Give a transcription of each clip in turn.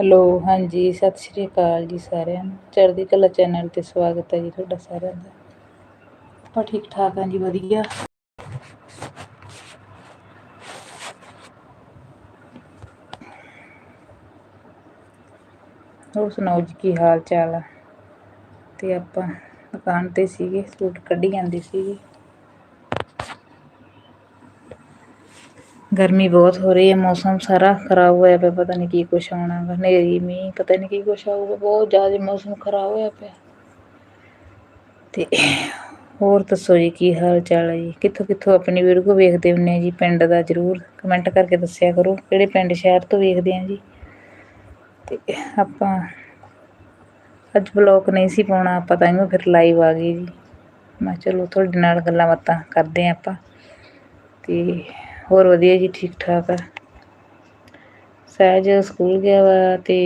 Hello, ਹਾਂਜੀ, ਸਤਿ ਸ਼੍ਰੀ ਅਕਾਲ ਜੀ ਸਾਰਿਆਂ ਨੂੰ। ਚੜ੍ਹਦੀ ਕਲਾ ਚੈਨਲ ਤੇ ਸਵਾਗਤ ਹੈ ਜੀ ਤੁਹਾਡਾ ਸਾਰਿਆਂ ਦਾ। ਆਪਾਂ ਠੀਕ ਠਾਕ ਹਾਂ ਜੀ, ਵਧੀਆ। ਹੋਰ ਸੁਣਾਓ ਜੀ, ਕੀ ਹਾਲ ਚਾਲ ਆ? ਤੇ ਆਪਾਂ ਦੁਕਾਨ ਤੇ ਸੀਗੇ, ਸੂਟ ਕੱਢੀ ਜਾਂਦੇ ਸੀਗੇ। ਗਰਮੀ ਬਹੁਤ ਹੋ ਰਹੀ ਹੈ, ਮੌਸਮ ਸਾਰਾ ਖਰਾਬ ਹੋਇਆ ਪਿਆ, ਪਤਾ ਨਹੀਂ ਕੀ ਕੁਛ ਆਉਣਾ ਗਾ ਹਨੇਰੀ, ਮੀਂਹ, ਪਤਾ ਨਹੀਂ ਕੀ ਕੁਛ ਆਊਗਾ, ਬਹੁਤ ਜ਼ਿਆਦਾ ਮੌਸਮ ਖਰਾਬ ਹੋਇਆ ਪਿਆ। ਤੇ ਹੋਰ ਦੱਸੋ ਜੀ, ਕੀ ਹਾਲ ਚਾਲ ਹੈ ਜੀ? ਕਿੱਥੋਂ ਕਿੱਥੋਂ ਆਪਣੀ ਵੀਡੀਓ ਵੇਖਦੇ ਹੁੰਦੇ ਆ ਜੀ? ਪਿੰਡ ਦਾ ਜ਼ਰੂਰ ਕਮੈਂਟ ਕਰਕੇ ਦੱਸਿਆ ਕਰੋ, ਕਿਹੜੇ ਪਿੰਡ, ਸ਼ਹਿਰ ਤੋਂ ਵੇਖਦੇ ਆ ਜੀ? ਤੇ ਆਪਾਂ ਅੱਜ ਬਲੌਗ ਨਹੀਂ ਸੀ ਪਾਉਣਾ, ਆਪਾਂ ਤਾਂ ਇਹਨੂੰ ਫਿਰ ਲਾਈਵ ਆ ਗਏ ਜੀ। ਮੈਂ ਕਿਹਾ ਚਲੋ, ਤੁਹਾਡੇ ਨਾਲ ਗੱਲਾਂ ਬਾਤਾਂ ਕਰਦੇ ਆ ਆਪਾਂ। ਤੇ ਹੋਰ ਵਧੀਆ ਜੀ ਠੀਕ ਠਾਕ ਆ। ਸਹਿਜ ਸਕੂਲ ਗਿਆ ਵਾ ਤੇ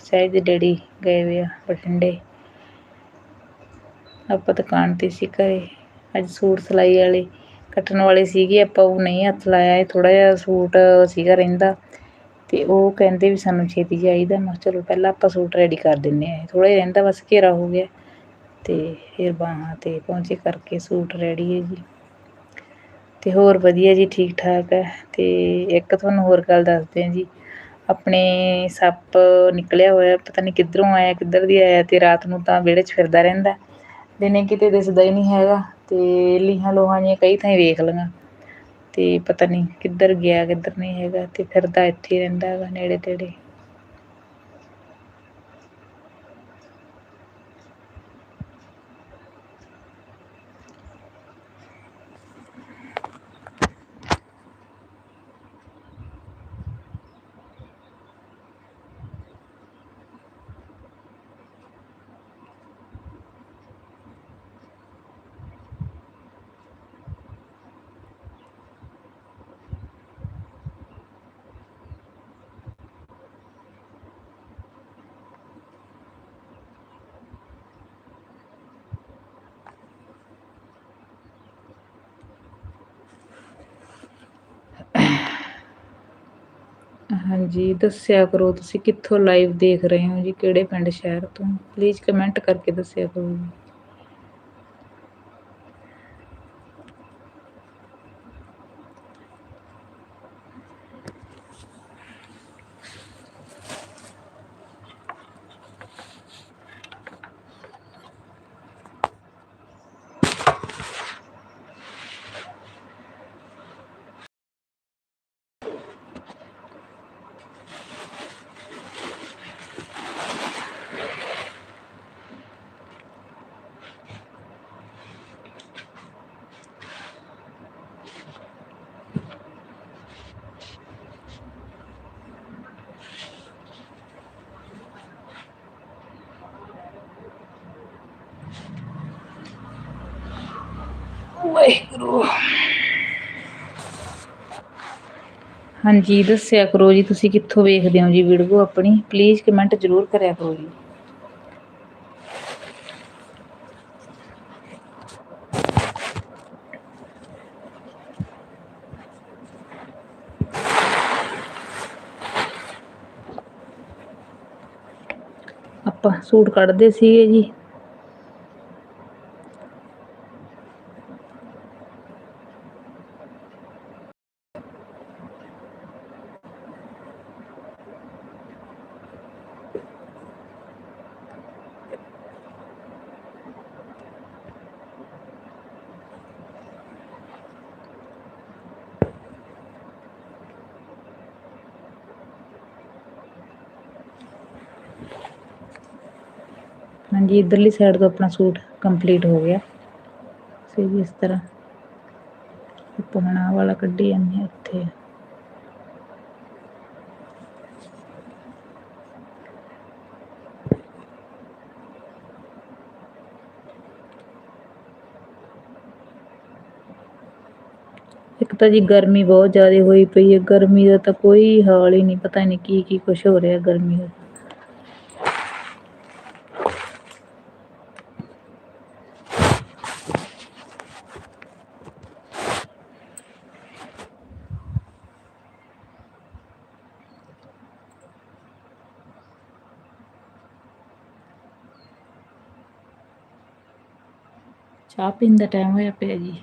ਸਹਿਜ ਦੇ ਡੈਡੀ ਗਏ ਵੇ ਆ ਬਠਿੰਡੇ। ਆਪਾਂ ਦੁਕਾਨ ਤੇ ਸੀ ਘਰੇ। ਅੱਜ ਸੂਟ ਸਿਲਾਈ ਵਾਲੇ ਕੱਟਣ ਵਾਲੇ ਸੀਗੇ, ਆਪਾਂ ਉਹ ਨਹੀਂ ਹੱਥ ਲਾਇਆ, ਇਹ ਥੋੜਾ ਜਿਹਾ ਸੂਟ ਸੀਗਾ ਰਹਿੰਦਾ। ਤੇ ਉਹ ਕਹਿੰਦੇ ਵੀ ਸਾਨੂੰ ਛੇਤੀ ਚਾਹੀਦਾ। ਮੈਂ ਚਲੋ ਪਹਿਲਾਂ ਆਪਾਂ ਸੂਟ ਰੈਡੀ ਕਰ ਦਿੰਨੇ ਆ। ਥੋੜਾ ਜਿਹਾ ਰਹਿੰਦਾ ਬਸ ਘੇਰਾ ਹੋ ਗਿਆ ਤੇ ਫਿਰ ਬਾਹਾਂ ਤੇ ਪਹੁੰਚੇ ਕਰਕੇ ਸੂਟ ਰੈਡੀ ਹੈ ਜੀ। ਤੇ ਹੋਰ ਵਧੀਆ ਜੀ ਠੀਕ ਠਾਕ ਹੈ। ਤੇ ਇੱਕ ਤੁਹਾਨੂੰ ਹੋਰ ਗੱਲ ਦੱਸਦੇ ਹਾਂ ਜੀ। ਆਪਣੇ ਸੱਪ ਨਿਕਲਿਆ ਹੋਇਆ, ਪਤਾ ਨਹੀਂ ਕਿੱਧਰੋਂ ਆਇਆ, ਕਿੱਧਰ ਦੀ ਆਇਆ ਤੇ ਰਾਤ ਨੂੰ ਤਾਂ ਵਿਹੜੇ 'ਚ ਫਿਰਦਾ ਰਹਿੰਦਾ। ਦਿਨੇ ਕਿਤੇ ਦਿਸਦਾ ਹੀ ਨਹੀਂ ਹੈਗਾ ਤੇ ਲੀਹਾਂ ਲੋਹਾਂ ਜਿਹੀਆਂ ਕਈ ਥਾਂ ਵੇਖ ਲਈਆਂ। ਤੇ ਪਤਾ ਨਹੀਂ ਕਿੱਧਰ ਗਿਆ, ਕਿੱਧਰ ਨਹੀਂ ਹੈਗਾ ਤੇ ਫਿਰਦਾ ਇੱਥੇ ਹੀ ਰਹਿੰਦਾ ਹੈਗਾ ਨੇੜੇ ਤੇੜੇ ਹਾਂਜੀ, ਦੱਸਿਆ ਕਰੋ ਤੁਸੀਂ ਕਿੱਥੋਂ ਲਾਈਵ ਦੇਖ ਰਹੇ ਹੋ ਜੀ, ਕਿਹੜੇ ਪਿੰਡ ਸ਼ਹਿਰ ਤੋਂ? ਪਲੀਜ਼ ਕਮੈਂਟ ਕਰਕੇ ਦੱਸਿਆ ਕਰੋ ਜੀ ਵਾਹਿਗੁਰੂ। ਹਾਂਜੀ, ਦੱਸਿਆ ਕਰੋ ਜੀ, ਤੁਸੀਂ ਕਿੱਥੋਂ ਵੇਖਦੇ ਹੋ ਜੀ ਵੀਡੀਓ ਆਪਣੀ? ਪਲੀਜ਼ ਕਮੈਂਟ ਜ਼ਰੂਰ ਕਰਿਆ ਕਰੋ ਜੀ। ਆਪਾਂ ਸੂਟ ਕੱਢਦੇ ਸੀਗੇ ਜੀ। ਹਾਂਜੀ ਇਧਰਲੀ ਸਾਈਡ ਤੋਂ ਆਪਣਾ ਸੂਟ ਕੰਪਲੀਟ ਹੋ ਗਿਆ ਸਹੀ ਇਸ ਤਰ੍ਹਾਂ ਆਪਾਂ ਹੁਣ ਆਹ ਵਾਲਾ ਕੱਢੀ ਜਾਂਦੇ ਹਾਂ ਇੱਥੇ ਇੱਕ ਤਾਂ ਜੀ ਗਰਮੀ ਬਹੁਤ ਜ਼ਿਆਦਾ ਹੋਈ ਪਈ ਹੈ ਗਰਮੀ ਦਾ ਤਾਂ ਕੋਈ ਹਾਲ ਹੀ ਨਹੀਂ ਪਤਾ ਨਹੀਂ ਕੀ ਕੀ ਕੁਛ ਹੋ ਰਿਹਾ ਗਰਮੀ ਦਾ ਚਾਹ ਪੀਣ ਦਾ ਟਾਈਮ ਹੋਇਆ ਪਿਆ ਜੀ।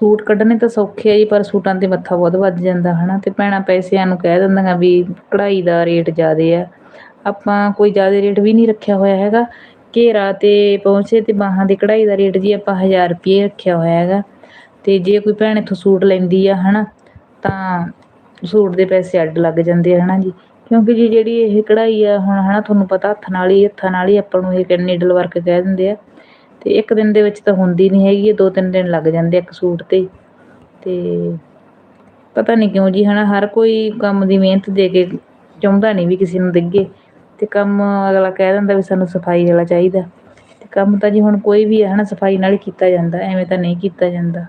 ਸੂਟ ਕੱਢਣੇ ਤਾਂ ਸੌਖੇ ਆ ਜੀ, ਪਰ ਸੂਟਾਂ ਤੇ ਮੱਥਾ ਬਹੁਤ ਵੱਜ ਜਾਂਦਾ, ਹਨਾ, ਤੇ ਭੈਣਾਂ ਪੈਸਿਆਂ ਨੂੰ ਕਹਿ ਦਿੰਦੀਆਂ ਵੀ ਕਢਾਈ ਦਾ ਰੇਟ ਜ਼ਿਆਦੇ ਆ। ਆਪਾਂ ਕੋਈ ਜ਼ਿਆਦਾ ਰੇਟ ਵੀ ਨਹੀਂ ਰੱਖਿਆ ਹੋਇਆ ਹੈਗਾ, ਘੇਰਾ ਤੇ ਪਹੁੰਚੇ ਤੇ ਬਾਹਾਂ ਦੀ ਕਢਾਈ ਦਾ ਰੇਟ ਜੀ ਆਪਾਂ 1000 ਰੁਪਏ ਰੱਖਿਆ ਹੋਇਆ ਹੈਗਾ। ਤੇ ਜੇ ਕੋਈ ਭੈਣ ਇੱਥੋਂ ਸੂਟ ਲੈਂਦੀ ਆ, ਹਨਾ, ਤਾਂ ਸੂਟ ਦੇ ਪੈਸੇ ਅੱਡ ਲੱਗ ਜਾਂਦੇ ਆ, ਹਨਾ ਜੀ। ਕਿਉਂਕਿ ਜੀ ਜਿਹੜੀ ਇਹ ਕਢਾਈ ਆ, ਹੁਣ, ਹਨਾ, ਤੁਹਾਨੂੰ ਪਤਾ ਹੱਥ ਨਾਲ ਹੀ, ਹੱਥਾਂ ਨਾਲ ਹੀ ਆਪਾਂ ਨੂੰ ਇਹ ਨੀਡਲ ਵਰਕ ਕਹਿ ਦਿੰਦੇ ਆ। ਤੇ ਇੱਕ ਦਿਨ ਦੇ ਵਿੱਚ ਤਾਂ ਹੁੰਦੀ ਨਹੀਂ ਹੈਗੀ ਦੋ ਤਿੰਨ ਦਿਨ ਲੱਗ ਜਾਂਦੇ ਇੱਕ ਸੂਟ ਤੇ। ਤੇ ਪਤਾ ਨਹੀਂ ਕਿਉਂ ਜੀ, ਹਨਾ, ਹਰ ਕੋਈ ਕੰਮ ਦੀ ਮਿਹਨਤ ਦੇ ਕੇ ਚਾਹੁੰਦਾ ਨਹੀਂ ਵੀ ਕਿਸੇ ਨੂੰ ਦਿੱਗੇ। ਤੇ ਕੰਮ ਅਗਲਾ ਕਹਿ ਦਿੰਦਾ ਵੀ ਸਾਨੂੰ ਸਫ਼ਾਈ ਵਾਲਾ ਚਾਹੀਦਾ। ਤੇ ਕੰਮ ਤਾਂ ਜੀ ਹੁਣ ਕੋਈ ਵੀ ਹੈ, ਹਨਾ, ਸਫ਼ਾਈ ਨਾਲ ਹੀ ਕੀਤਾ ਜਾਂਦਾ, ਐਵੇਂ ਤਾਂ ਨਹੀਂ ਕੀਤਾ ਜਾਂਦਾ।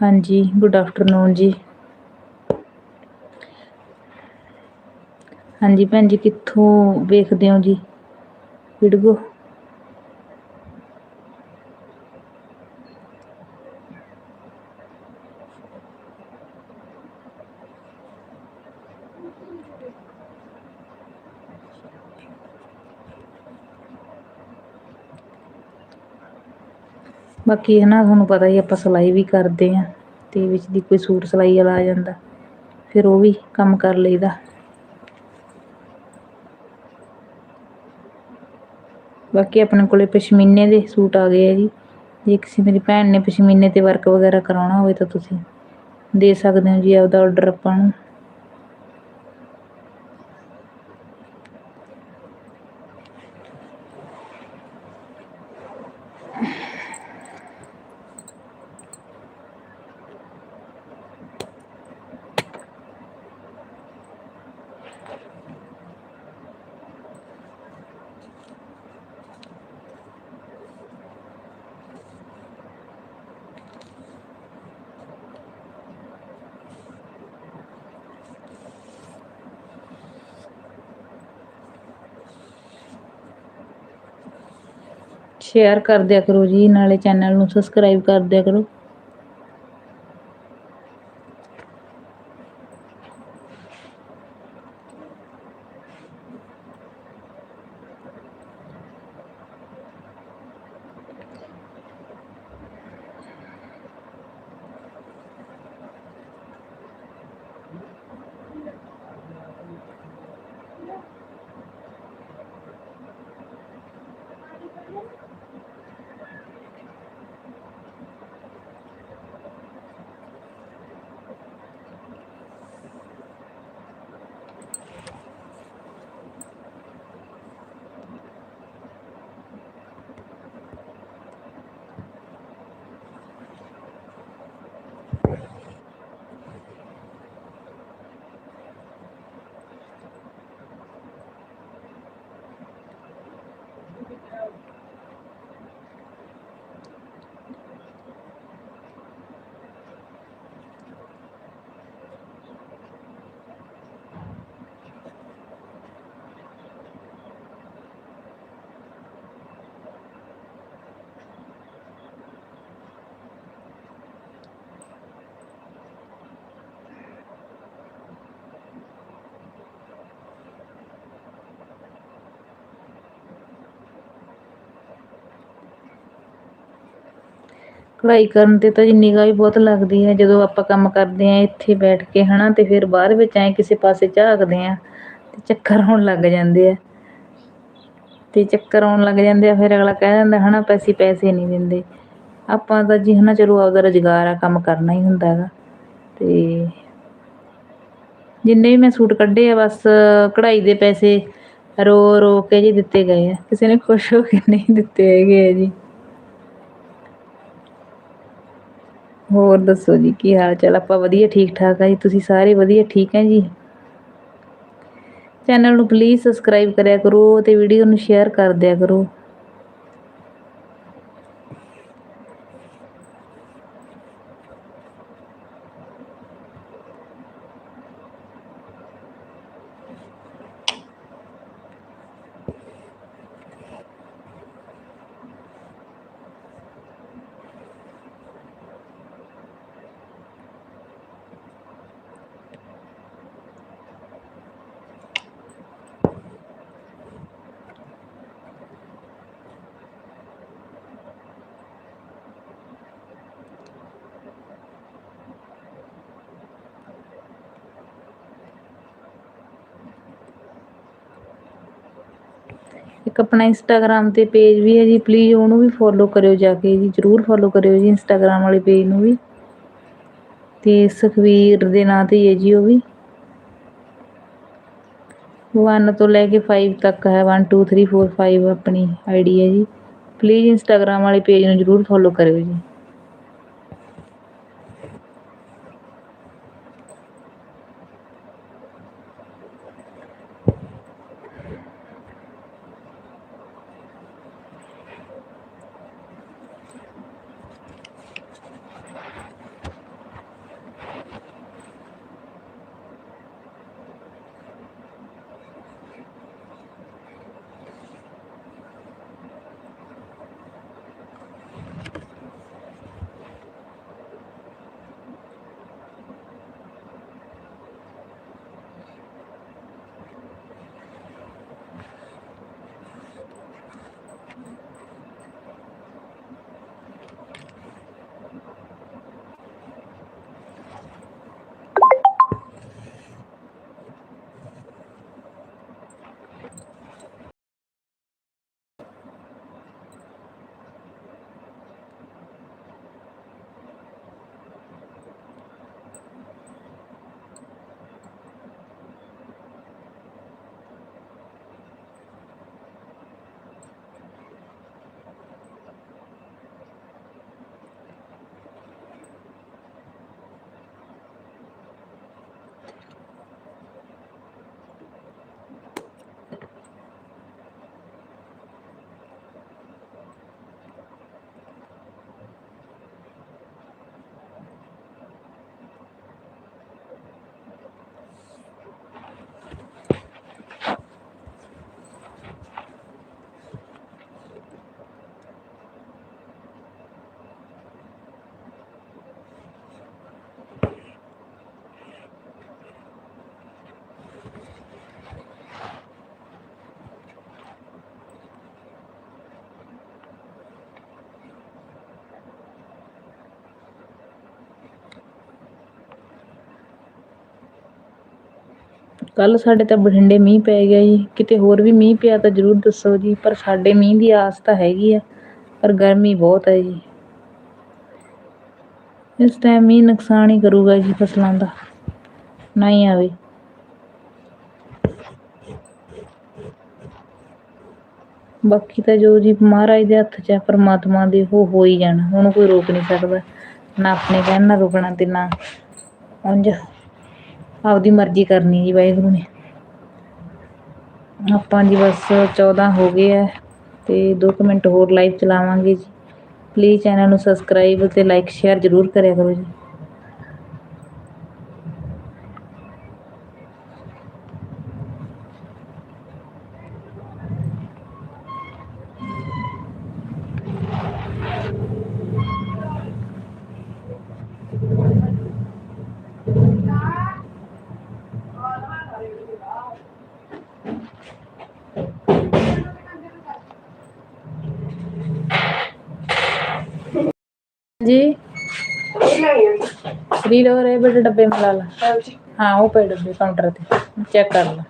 ਹਾਂਜੀ ਗੁੱਡ ਆਫਟਰਨੂਨ ਜੀ। ਹਾਂਜੀ ਭੈਣ ਜੀ, ਕਿੱਥੋਂ ਵੇਖਦੇ ਹੋ ਜੀ? ਵੀਡੀਓ ਬਾਕੀ ਹੈ ਨਾ ਤੁਹਾਨੂੰ ਪਤਾ ਹੀ ਆਪਾਂ ਸਿਲਾਈ ਵੀ ਕਰਦੇ ਆ, ਤੇ ਵਿੱਚ ਦੀ ਕੋਈ ਸੂਟ ਸਿਲਾਈ ਵਾਲਾ ਆ ਜਾਂਦਾ, ਫਿਰ ਉਹ ਵੀ ਕੰਮ ਕਰ ਲਈਦਾ। ਬਾਕੀ ਆਪਣੇ ਕੋਲੇ ਪਸ਼ਮੀਨੇ ਦੇ ਸੂਟ ਆ ਗਏ ਆ ਜੀ, ਜੇ ਕਿਸੇ ਮੇਰੀ ਭੈਣ ਨੇ ਪਸ਼ਮੀਨੇ ਤੇ ਵਰਕ ਵਗੈਰਾ ਕਰਾਉਣਾ ਹੋਵੇ ਤਾਂ ਤੁਸੀਂ ਦੇ ਸਕਦੇ ਹੋ ਜੀ ਆਪਦਾ ਆਰਡਰ ਆਪਾਂ ਨੂੰ। ਸ਼ੇਅਰ ਕਰ ਦਿਆ ਕਰੋ ਜੀ ਨਾਲੇ ਚੈਨਲ ਨੂੰ ਸਬਸਕ੍ਰਾਈਬ ਕਰ ਦਿਆ ਕਰੋ। ਕਢਾਈ ਕਰਨ ਤੇ ਤਾਂ ਜੀ ਨਿਗਾਹ ਵੀ ਬਹੁਤ ਲੱਗਦੀ ਹੈ। ਜਦੋਂ ਆਪਾਂ ਕੰਮ ਕਰਦੇ ਆ ਇੱਥੇ ਬੈਠ ਕੇ ਹਨਾ, ਤੇ ਫਿਰ ਬਾਅਦ ਵਿੱਚ ਐ ਕਿਸੇ ਪਾਸੇ ਝਾਕਦੇ ਆ ਤੇ ਚੱਕਰ ਆਉਣ ਲੱਗ ਜਾਂਦੇ ਆ। ਤੇ ਚੱਕਰ ਆਉਣ ਲੱਗ ਜਾਂਦੇ ਆ, ਫਿਰ ਅਗਲਾ ਕਹਿ ਦਿੰਦਾ ਹਨਾ, ਪੈਸੇ ਪੈਸੇ ਨਹੀਂ ਦਿੰਦੇ। ਆਪਾਂ ਤਾਂ ਜੀ ਹਨਾ, ਚਲੋ ਆਪਦਾ ਰੁਜ਼ਗਾਰ ਆ, ਕੰਮ ਕਰਨਾ ਹੀ ਹੁੰਦਾ ਹੈਗਾ। ਤੇ ਜਿੰਨੇ ਵੀ ਮੈਂ ਸੂਟ ਕੱਢੇ ਆ, ਬਸ ਕਢਾਈ ਦੇ ਪੈਸੇ ਰੋ ਰੋ ਕੇ ਜੀ ਦਿੱਤੇ ਗਏ ਆ। ਕਿਸੇ ਨੇ ਖੁਸ਼ ਹੋ ਕੇ ਨਹੀਂ ਦਿੱਤੇ ਹੈਗੇ ਆ ਜੀ। ਹੋਰ ਦੱਸੋ ਜੀ, ਕੀ ਹਾਲ ਚਾਲ? ਆਪਾਂ ਵਧੀਆ, ਠੀਕ ਠਾਕ ਆ ਜੀ। ਤੁਸੀਂ ਸਾਰੇ ਵਧੀਆ, ਠੀਕ ਹੈ ਜੀ? ਚੈਨਲ ਨੂੰ ਪਲੀਜ਼ ਸਬਸਕ੍ਰਾਈਬ ਕਰਿਆ ਕਰੋ ਤੇ ਵੀਡੀਓ ਨੂੰ ਸ਼ੇਅਰ ਕਰ ਦਿਆ ਕਰੋ। ਇੱਕ ਆਪਣਾ ਇੰਸਟਾਗ੍ਰਾਮ ਤੇ ਪੇਜ ਵੀ ਹੈ ਜੀ ਪਲੀਜ਼ ਉਹਨੂੰ ਵੀ ਫੋਲੋ ਕਰਿਓ ਜਾ ਕੇ ਜੀ, ਜ਼ਰੂਰ ਫੋਲੋ ਕਰਿਓ ਜੀ ਇੰਸਟਾਗ੍ਰਾਮ ਵਾਲੇ ਪੇਜ ਨੂੰ ਵੀ। ਤੇ ਸੁਖਵੀਰ ਦੇ ਨਾਂ ਤੇ ਹੀ ਹੈ ਜੀ ਉਹ ਵੀ। 1 ਤੋਂ ਲੈ ਕੇ 5 ਤੱਕ ਹੈ 1 2 3 4 5 ਆਪਣੀ ਆਈਡੀ ਹੈ ਜੀ। ਪਲੀਜ਼ ਇੰਸਟਾਗ੍ਰਾਮ ਵਾਲੇ ਪੇਜ ਨੂੰ ਜ਼ਰੂਰ ਫੋਲੋ ਕਰਿਓ ਜੀ। ਕੱਲ ਸਾਡੇ ਤਾਂ ਬਠਿੰਡੇ ਮੀਂਹ ਪੈ ਗਿਆ ਜੀ। ਕਿਤੇ ਹੋਰ ਵੀ ਮੀਂਹ ਪਿਆ ਤਾਂ ਜ਼ਰੂਰ ਦੱਸੋ ਜੀ, ਪਰ ਸਾਡੇ ਮੀਂਹ ਦੀ ਆਸ ਤਾਂ ਹੈਗੀ ਆ, ਪਰ ਗਰਮੀ ਬਹੁਤ ਹੈ ਜੀ। ਇਸ ਟਾਈਮ ਮੀਂਹ ਨੁਕਸਾਨ ਹੀ ਕਰੂਗਾ ਜੀ ਫਸਲਾਂ ਦਾ ਨਹੀਂ ਆਵੇ। ਬਾਕੀ ਤਾਂ ਜੋ ਜੀ ਮਹਾਰਾਜ ਦੇ ਹੱਥ 'ਚ ਹੈ ਪਰਮਾਤਮਾ ਦੇ, ਉਹ ਹੋ ਹੀ ਜਾਣਾ। ਉਹਨੂੰ ਕੋਈ ਰੋਕ ਨਹੀਂ ਸਕਦਾ, ਨਾ ਆਪਣੇ ਕਹਿਣ ਨਾਲ ਰੁਕਣਾ ਤੇ ਨਾ ਉਂਝ। ਆਪਦੀ ਮਰਜ਼ੀ ਕਰਨੀ ਜੀ ਵਾਹਿਗੁਰੂ ਨੇ। ਆਪਾਂ ਜੀ ਬਸ 14 ਹੋ ਗਏ ਆ ਤੇ 2 ਮਿੰਟ ਹੋਰ ਲਾਈਵ ਚਲਾਵਾਂਗੇ ਜੀ। ਪਲੀਜ਼ ਚੈਨਲ ਨੂੰ ਸਬਸਕ੍ਰਾਈਬ ਤੇ ਲਾਈਕ ਸ਼ੇਅਰ ਜ਼ਰੂਰ ਕਰਿਆ ਕਰੋ ਜੀ। जी रील हो रहे बड़े डब्बे में ला ला हाँ वो पे डब्बे काउंटर पे चेक कर ला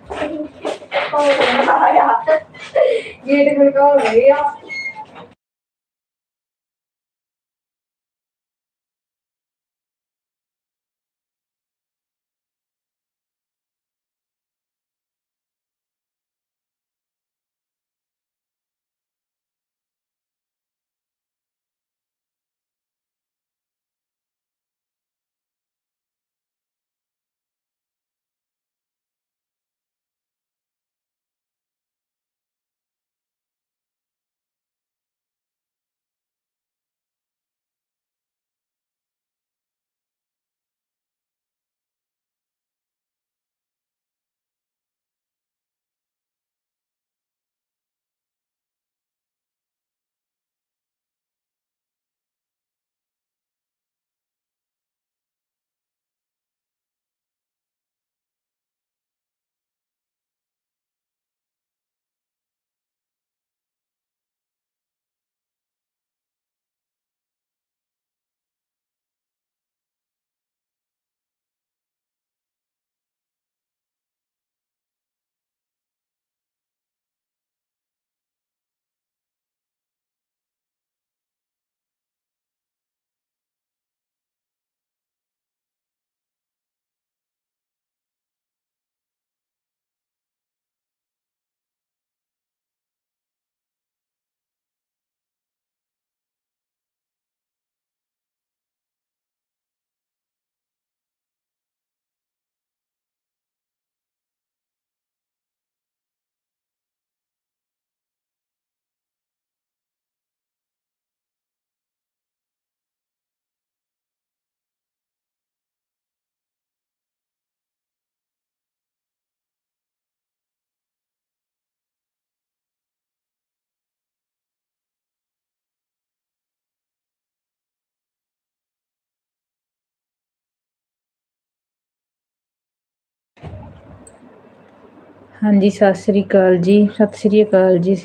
ਹਾਂਜੀ, ਸਤਿ ਸ੍ਰੀ ਅਕਾਲ ਜੀ। ਸਤਿ ਸ੍ਰੀ ਅਕਾਲ ਜੀ।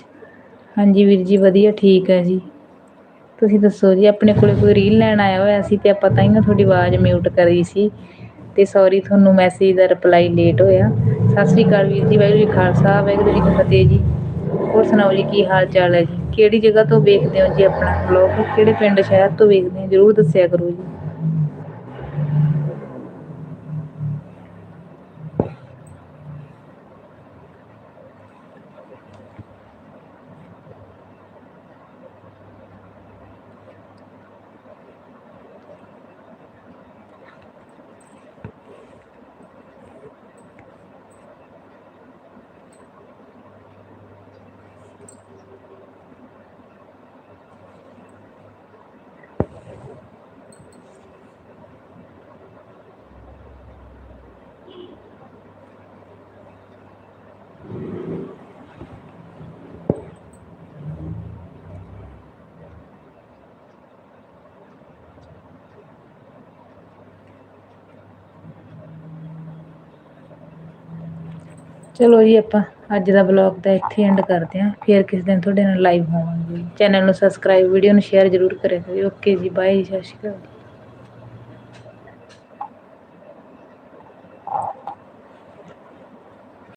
ਹਾਂਜੀ ਵੀਰ ਜੀ, ਵਧੀਆ, ਠੀਕ ਹੈ ਜੀ। ਤੁਸੀਂ ਦੱਸੋ ਜੀ, ਆਪਣੇ ਕੋਲ ਕੋਈ ਰੀਲ ਲੈਣ ਆਇਆ ਹੋਇਆ ਸੀ ਤੇ ਆਪਾਂ ਤਾਂ ਹੀ ਨਾ ਤੁਹਾਡੀ ਆਵਾਜ਼ ਮਿਊਟ ਕਰੀ ਸੀ ਤੇ ਸੋਰੀ ਤੁਹਾਨੂੰ ਮੈਸੇਜ ਦਾ ਰਿਪਲਾਈ ਲੇਟ ਹੋਇਆ। ਸਤਿ ਸ੍ਰੀ ਅਕਾਲ ਵੀਰ ਜੀ, ਵਾਹਿਗੁਰੂ ਜੀ ਖਾਲਸਾ, ਵਾਹਿਗੁਰੂ ਜੀ ਕੀ ਫਤਿਹ ਜੀ। ਹੋਰ ਸੁਣਾਓ ਜੀ, ਕੀ ਹਾਲ ਚਾਲ ਹੈ ਜੀ? ਕਿਹੜੀ ਜਗ੍ਹਾ ਤੋਂ ਵੇਖਦੇ ਹੋ ਜੀ ਆਪਣਾ ਬਲੋਗ ਕਿਹੜੇ ਪਿੰਡ, ਸ਼ਹਿਰ ਤੋਂ ਵੇਖਦੇ ਹੋ? ਜ਼ਰੂਰ ਦੱਸਿਆ ਕਰੋ ਜੀ। ਚਲੋ ਜੀ ਆਪਾਂ ਅੱਜ ਦਾ ਬਲੋਗ ਤਾਂ ਇੱਥੇ ਐਂਡ ਕਰਦੇ ਹਾਂ। ਫਿਰ ਕਿਸੇ ਦਿਨ ਤੁਹਾਡੇ ਨਾਲ ਲਾਈਵ ਹੋਵਾਂਗੇ। ਚੈਨਲ ਨੂੰ ਸਬਸਕ੍ਰਾਈਬ ਵੀਡੀਓ ਨੂੰ ਸ਼ੇਅਰ ਜ਼ਰੂਰ ਕਰਿਆ ਕਰਿਓ। ਓਕੇ ਜੀ ਬਾਏ ਜੀ ਸਤਿ ਸ਼੍ਰੀ ਅਕਾਲ।